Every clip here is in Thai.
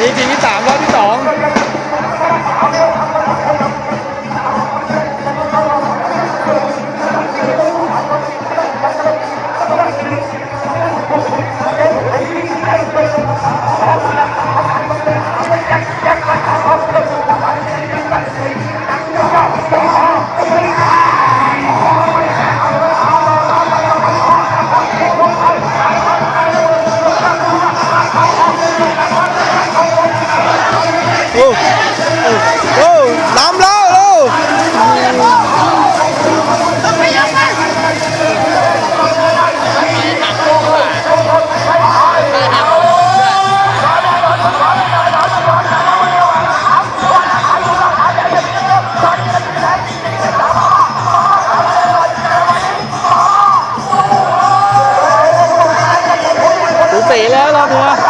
นี่ทีมที่สามรอบที่สอง โอ้โอ้ล้ำแล้วโอ้สูสีแล้วรอบนี้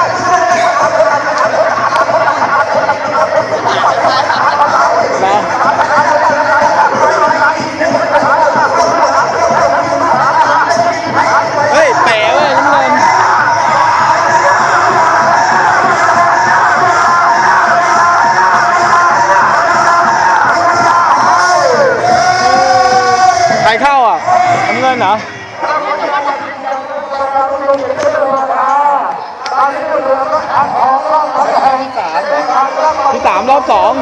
ครเข้าอะน้ำเงินเหรอที่สามรอบสอง